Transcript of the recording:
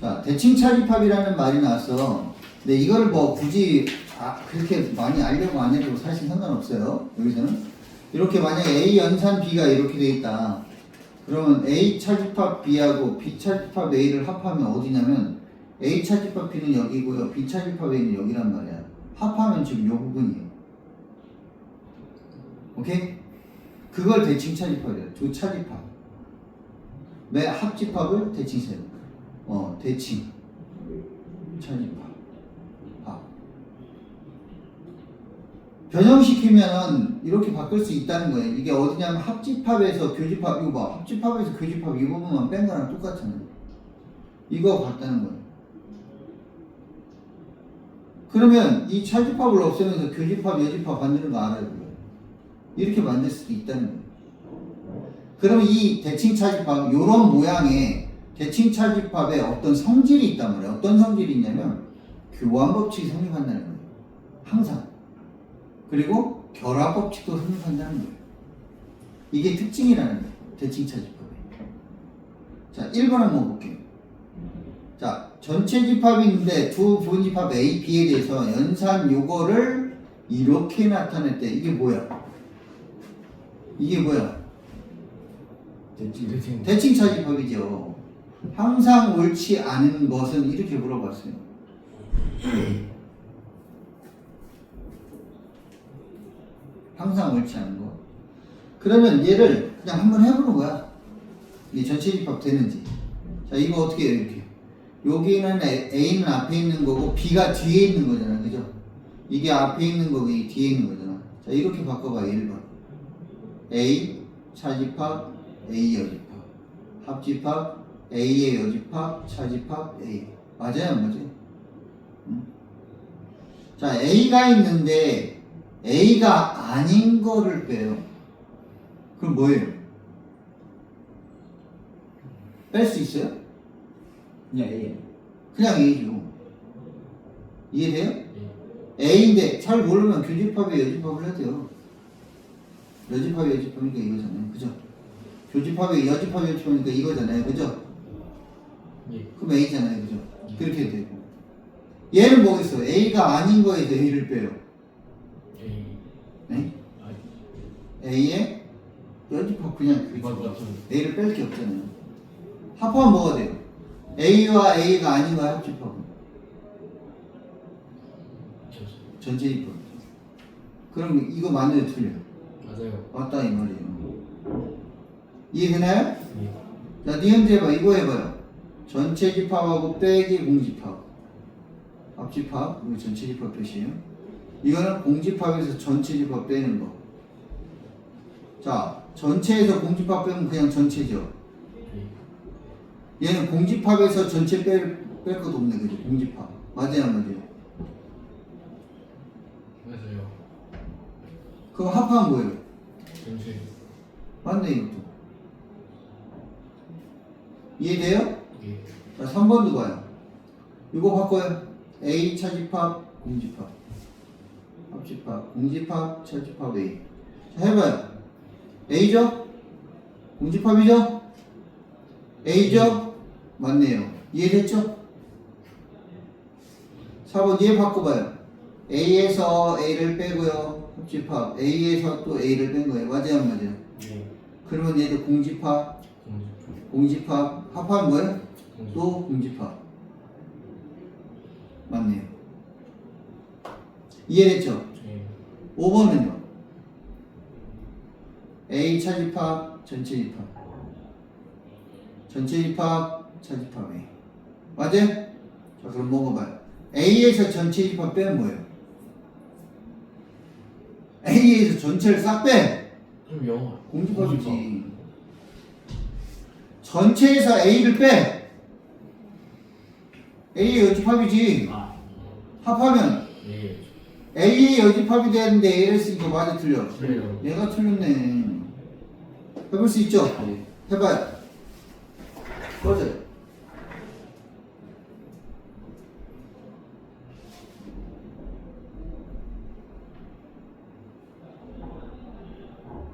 자, 대칭 차집합이라는 말이 나왔어. 근데 이걸 뭐 굳이 아, 그렇게 많이 알려고 안 해도 사실 상관없어요. 여기서는. 이렇게 만약에 A 연산 B가 이렇게 돼 있다. 그러면 A 차집합 B하고 B 차집합 A를 합하면 어디냐면 A 차집합 B는 여기고요. B 차집합 A는 여기란 말이야. 합하면 지금 요 부분이에요. 오케이? 그걸 대칭 차집합이야. 두 차집합. 매 합집합을 대칭 차집합. 어, 대칭. 차집합. 합. 변형시키면은 이렇게 바꿀 수 있다는 거예요. 이게 어디냐면 합집합에서 교집합, 이거 봐. 합집합에서 교집합 이 부분만 뺀 거랑 똑같잖아요. 이거 같다는 거예요. 그러면 이 차집합을 없애면서 교집합, 여집합 만드는 거 알아요. 이렇게 만들 수도 있다는 거예요. 그러면 이 대칭 차집합, 요런 모양의 대칭 차집합에 어떤 성질이 있단 말이에요. 어떤 성질이 있냐면 교환 법칙이 성립한다는 거예요. 항상. 그리고 결합 법칙도 성립한다는 거예요. 이게 특징이라는 거예요. 대칭 차집합의. 자, 1번 한번 볼게요. 자, 전체 집합이 있는데 두 부분 집합 A, B에 대해서 연산 요거를 이렇게 나타낼 때 이게 뭐야? 이게 뭐야? 대칭 대칭 대칭 차집합이죠. 항상 옳지 않은 것은 이렇게 물어봤어요. 항상 옳지 않은 것. 그러면 얘를 그냥 한번 해보는 거야. 이게 전체 집합 되는지. 자, 이거 어떻게 해요, 이렇게. 여기는 A- A는 앞에 있는 거고 B가 뒤에 있는 거잖아. 그죠? 이게 앞에 있는 거고 이게 뒤에 있는 거잖아. 자, 이렇게 바꿔봐요, 1번. A, 차집합, A 여집합. 합집합, A의 여집합, 차집합, A. 맞아요, 안 맞아요? 응? 자, A가 있는데 A가 아닌 거를 빼요. 그럼 뭐예요? 뺄 수 있어요? 그냥 A 그냥 A죠. 이해돼요? 예. A인데 잘 모르면 교집합에 여집합을 해야 돼요. 여집합에 여집합이니까 이거잖아요. 그죠? 교집합에 여집합 여집합이니까 이거잖아요. 그죠? 예. 그럼 A잖아요. 그죠? 그렇게 해도 되고. 얘는 뭐겠어? A가 아닌 거에서 A를 빼요. A 네? 아 A의 여집합 그냥 맞 그죠? A를 뺄 게 없잖아요. 합하면 뭐가 돼요? A와 A가 아닌 거야 합집합은. 전체 입법. 그럼 이거 맞는 틀려. 맞아요 맞다 이 말이에요. 이해되나요? 예. 자, 니은지 해봐. 이거 해봐요. 전체 집합하고 빼기 공집합. 합집합, 이거 전체 집합 표시예요. 이거는 공집합에서 전체 집합 빼는 거. 자, 전체에서 공집합 빼면 그냥 전체죠. 예. 얘는 공집합에서 전체 뺄, 뺄 것도 없네, 그죠? 공집합. 맞아요, 안 맞아요? 맞아요 그럼 합하면 뭐예요? 전체 맞네, 이것도. 이해돼요? 예. 자, 3번도 봐요. 이거 바꿔요. A 차집합, 공집합. 합집합, 공집합, 차집합 A. 자, 해봐요. A죠? 공집합이죠? A죠? 맞네요. 이해됐죠? 4번 얘 바꿔봐요. A에서 A를 빼고요. 합집합. A에서 또 A를 뺀 거예요. 맞아요, 안 맞아요? 예. 그러면 얘도 공집합, 공집 공집합, 합하면 뭐예요? 또 공집합. 맞네요. 이해됐죠? 예. 5번은요. A 차집합, 전체 집합. 전체 집합, 차집합 A. 맞아요? 자, 그럼 먹어봐요. A에서 전체 집합 빼면 뭐예요? A에서 전체를 싹 빼! 그럼 영어 공집합이지. 전체에서 A를 빼! A의 여집합이지. 아 합하면 예. A의 여집합이 되는데 A를 쓰니까 맞아 틀려. 틀려요. 얘가 틀렸네. 해볼 수 있죠? 예. 해봐요. 꺼져요.